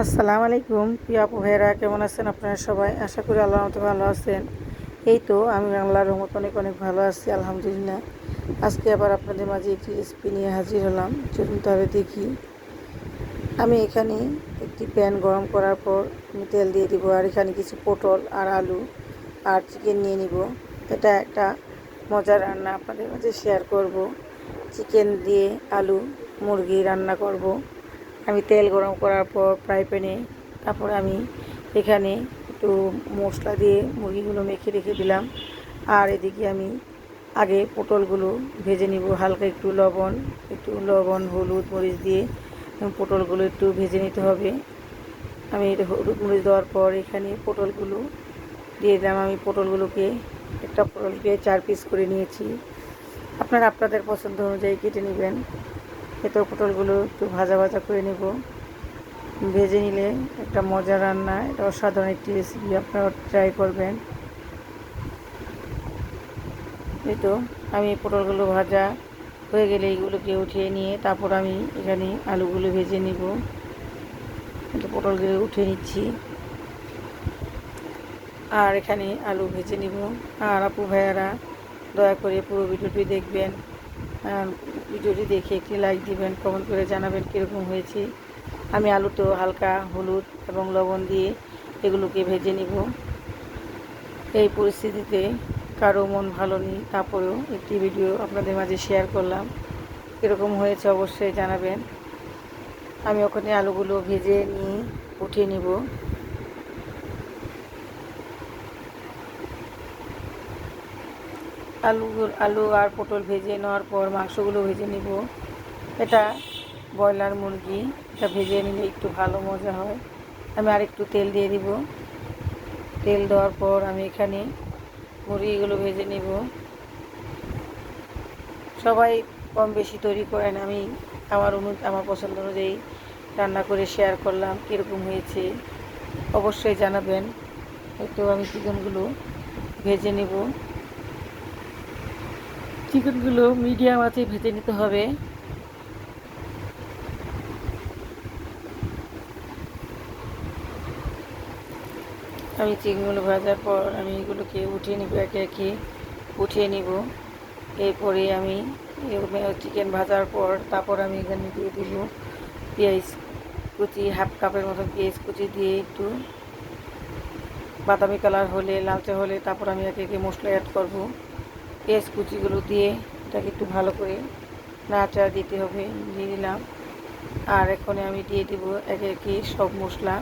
আসসালামু আলাইকুম। প্রিয় আপু ভাইয়েরা, কেমন আছেন আপনারা সবাই? আশা করি আল্লাহ মতো ভালো আছেন। এই তো আমি আল্লাহর রহমত অনেক অনেক ভালো আছি, আলহামদুলিল্লাহ। আজকে আবার আপনাদের মাঝে একটি রেসিপি নিয়ে হাজির হলাম। চলুন তাহলে দেখি। আমি এখানে একটি প্যান গরম করার পর আমি তেল দিয়ে দিব, আর এখানে কিছু পটল আর আলু আর চিকেন নিয়ে নিব। এটা একটা মজার রান্না, আপনাদের মাঝে শেয়ার করব। চিকেন দিয়ে আলু মুরগি রান্না করব। আমি তেল গরম করার পর ফ্রাই প্যানে তারপর আমি এখানে একটু মশলা দিয়ে মুরগিগুলো মেখে রেখে দিলাম। আর এদিকে আমি আগে পটলগুলো ভেজে নিব, হালকা একটু লবণ একটু লবণ, হলুদ, মরিচ দিয়ে পটলগুলো একটু ভেজে নিতে হবে। আমি এটা হলুদ, মরিচ দেওয়ার পর এখানে পটলগুলো দিয়ে দিলাম। আমি পটলগুলোকে একটা পটলকে চার পিস করে নিয়েছি। আপনারা আপনাদের পছন্দ অনুযায়ী কেটে নেবেন। এতো পটলগুলো একটু ভাজা ভাজা করে নেব। ভেজে নিলে একটা মজা রান্না, এটা অসাধারণ একটি রেসিপি আপনারা ট্রাই করবেন। এই তো, আমি পটলগুলো ভাজা হয়ে গেলে এইগুলোকে উঠিয়ে নিয়ে তারপর আমি এখানে আলুগুলো ভেজে নিব। পটলগুলো উঠিয়ে নিচ্ছি। আর এখানে আলু ভেজে নিব। আর আপু ভাইয়ারা দয়া করে পুরো ভিডিওটি দেখবেন। ভিডিওটি দেখে একটি লাইক দিবেন কমেন্ট করে জানাবেন কীরকম হয়েছে। আমি আলুটো হালকা হলুদ এবং লবণ দিয়ে এগুলোকে ভেজে নিব। এই পরিস্থিতিতে কারও মন ভালো নেই, তারপরেও একটি ভিডিও আপনাদের মাঝে শেয়ার করলাম। কীরকম হয়েছে অবশ্যই জানাবেন। আমি ওখানে আলুগুলো ভেজে নিয়ে উঠিয়ে নিব। আলু আলু আর পটল ভেজে নেওয়ার পর মাংসগুলো ভেজে নিব। এটা ব্রয়লার মুরগি, এটা ভেজে নিলে একটু ভালো মজা হয়। আমি আর একটু তেল দিয়ে দিব। তেল দেওয়ার পর আমি এখানে মুরগিগুলো ভেজে নিব। সবাই কম বেশি তৈরি করেন আমি আমার অনু, আমার পছন্দ অনুযায়ী রান্না করে শেয়ার করলাম, কীরকম হয়েছে অবশ্যই জানাবেন। একটু আমি চিকেনগুলো ভেজে নেব। চিকেনগুলো মিডিয়াম আছে, ভেজে নিতে হবে। আমি চিকেনগুলো ভাজার পর আমি এগুলোকে উঠিয়ে নিব, একে একে উঠিয়ে নিব। এরপরে আমি চিকেন ভাজার পর তারপর আমি এখানে দিয়ে দিব পেঁয়াজ কুচি হাফ কাপের মতো পেঁয়াজ কুচি দিয়ে একটু বাদামি কালার হলে, লালচে হলে তারপর আমি একে একে মশলা অ্যাড করব। পেঁয়াজ কুচিগুলো দিয়ে এটাকে একটু ভালো করে নাচা দিতে হবে, দিয়ে দিলাম। আর এখানে আমি দিয়ে দিব একে একে সব মশলা।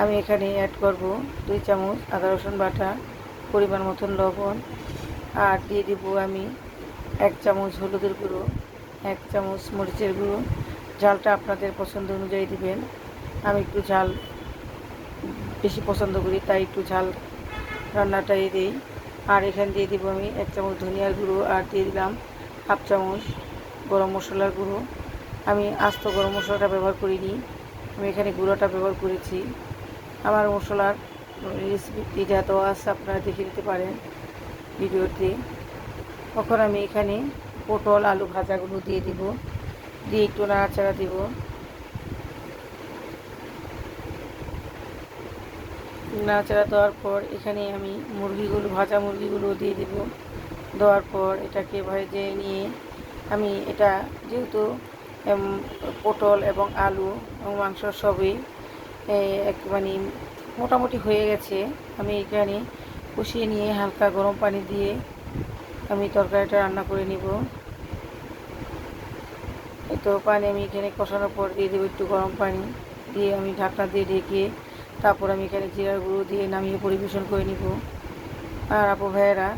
আমি এখানে অ্যাড করব দুই চামচ আদা, রসুন বাটা, পরিমাণ মতন লবণ। আর দিয়ে দিব আমি এক চামচ হলুদের গুঁড়ো, এক চামচ মরিচের গুঁড়ো। ঝালটা আপনাদের পছন্দ অনুযায়ী দিবেন। আমি একটু ঝাল বেশি পছন্দ করি, তাই একটু ঝাল রান্নাটাই দিই। আর এখানে দিয়ে দিব আমি এক চামচ ধনিয়ার গুঁড়ো আর দিয়ে দিলাম হাফ চামচ গরম মশলার গুঁড়ো। আমি আস্ত গরম মশলাটা ব্যবহার করিনি, আমি এখানে গুঁড়োটা ব্যবহার করেছি। আমার মশলার রেসিপি যা দেওয়া আছে, আপনারা দেখে নিতে পারেন ভিডিওতে। তখন আমি এখানে পটল, আলু ভাজাগুলো দিয়ে দিব, দিয়ে একটু নাড়াচাড়া দিব। নাড়াচাড়া দেওয়ার পর এখানে আমি মুরগিগুলো, ভাজা মুরগিগুলো দিয়ে দেব। দেওয়ার পর এটাকে ভেজে নিয়ে আমি এটা যেহেতু পটল এবং আলু এবং মাংস সবই এক মানে মোটামুটি হয়ে গেছে। আমি এখানে কষিয়ে নিয়ে হালকা গরম পানি দিয়ে আমি তরকারিটা রান্না করে নিব। তো পানি আমি এখানে কষানোর পর দিয়ে দেবো একটু গরম পানি। দিয়ে আমি ঢাকনা দিয়ে ঢেকে তারপর আমি এখানে জিরার গুঁড়ো দিয়ে নামিয়ে পরিবেশন করে নিব। আর আপু ভাইয়েরা,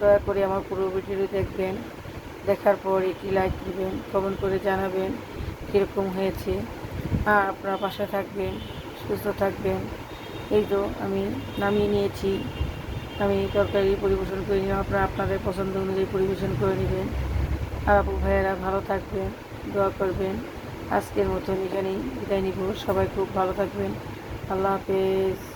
দয়া করে আমার পুরো ভিডিও দেখবেন। দেখার পর একটি লাইক দিবেন কমেন্ট করে জানাবেন কীরকম হয়েছে। আর আপনার পাশে থাকবেন, সুস্থ থাকবেন। এই তো আমি নামিয়ে নিয়েছি। আমি তরকারি পরিবেশন করে নিলাম। আপনারা আপনাদের পছন্দ অনুযায়ী পরিবেশন করে নেবেন। আর আপু ভাইয়েরা, ভালো থাকবেন, দোয়া করবেন। আজকের মতন এখানেই বিদায় নিব। সবাই খুব ভালো থাকবেন। আল্লাহ হাফেজ।